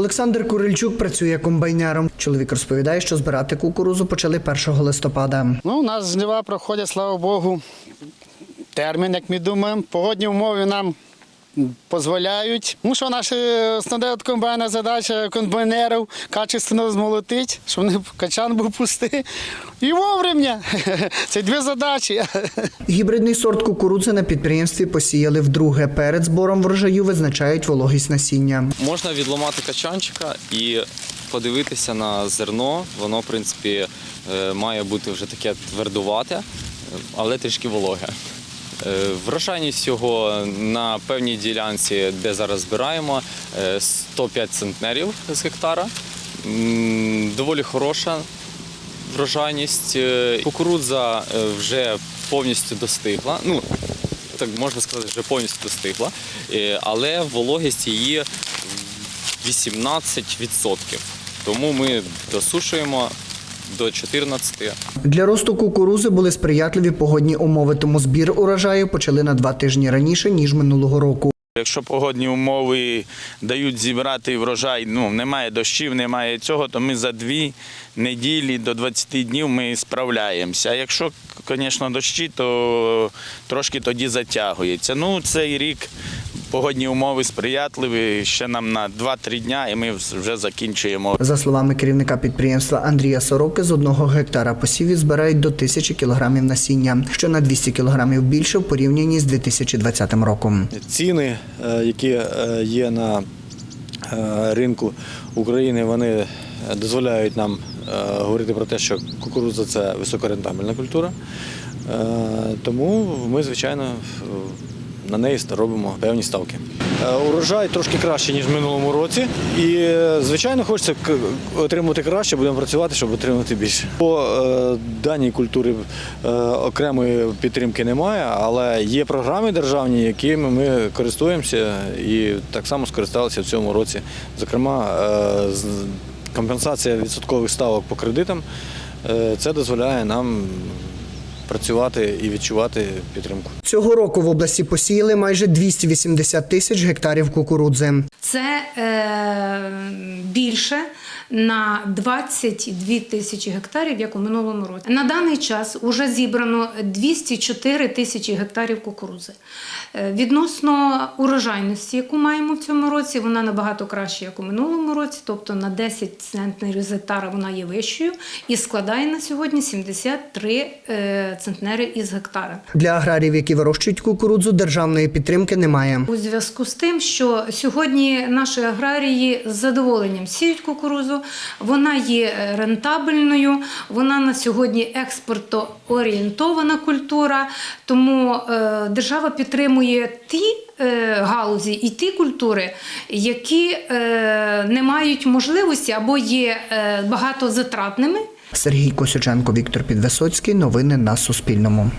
Олександр Курильчук працює комбайнером. Чоловік розповідає, що збирати кукурузу почали 1 листопада. Ну, у нас жнива проходять, слава Богу, термін, як ми думаємо. Погодні умови нам дозволяють. Ну що наша основна комбайна задача комбайнерів качественно змолотити, щоб не качан був пустий. І вовремя. Це дві задачі. Гібридний сорт кукурудзи на підприємстві посіяли вдруге. Перед збором врожаю визначають вологість насіння. Можна відламати качанчика і подивитися на зерно. Воно, в принципі, е, має бути вже таке твердувате, але трішки вологе. Е, Врожайність його на певній ділянці, де зараз збираємо, е, 105 центнерів з гектара. Доволі хороша врожайність. Е, Кукурудза е, вже повністю достигла. Ну, так можна сказати, вже повністю достигла, Е, але вологість її 18%. Тому ми досушуємо до 14. Для росту кукурузи були сприятливі погодні умови, тому збір урожаю почали на два тижні раніше ніж минулого року. Якщо погодні умови дають зібрати врожай, ну немає дощів, немає цього, то ми за дві неділі до 20 днів ми справляємося. А якщо, звісно, дощі, то трошки тоді затягується. Ну, цей рік погодні умови сприятливі, ще нам на 2-3 дня і ми вже закінчуємо. За словами керівника підприємства Андрія Сороки, з одного гектара посівів збирають до тисячі кілограмів насіння, що на 200 кілограмів більше в порівнянні з 2020 роком. ціни, е, які е, є на е, ринку України, вони дозволяють нам говорити про те, що кукурудза це високорентабельна культура. Тому ми, звичайно, на неї робимо певні ставки. Е, Урожай трошки краще, ніж в минулому році. І, е, звичайно, хочеться отримати краще, будемо працювати, щоб отримати більше. По е, даній культурі окремої підтримки немає, але є програми державні, якими ми користуємося і так само скористалися в цьому році. Зокрема, компенсація відсоткових ставок по кредитам. Це дозволяє нам працювати і відчувати підтримку. Цього року в області посіяли майже 280 тисяч гектарів кукурудзи. Це е, більше на 22 тисячі гектарів, як у минулому році. На даний час вже зібрано 204 тисячі гектарів кукурудзи. Е, відносно урожайності, яку маємо в цьому році, вона набагато краща, як у минулому році, тобто на 10 центнерів з гектара вона є вищою і складає на сьогодні 73 е, центнери із гектара. Для аграріїв, які вирощують кукурудзу, державної підтримки немає. У зв'язку з тим, що сьогодні наші аграрії з задоволенням сіють кукурузу, вона є е, рентабельною, вона на сьогодні експортоорієнтована культура, тому е, держава підтримує ті е, галузі і ті культури, які не мають можливості або є е, багатозатратними. Сергій Косюченко, Віктор Підвисоцький. Новини на Суспільному.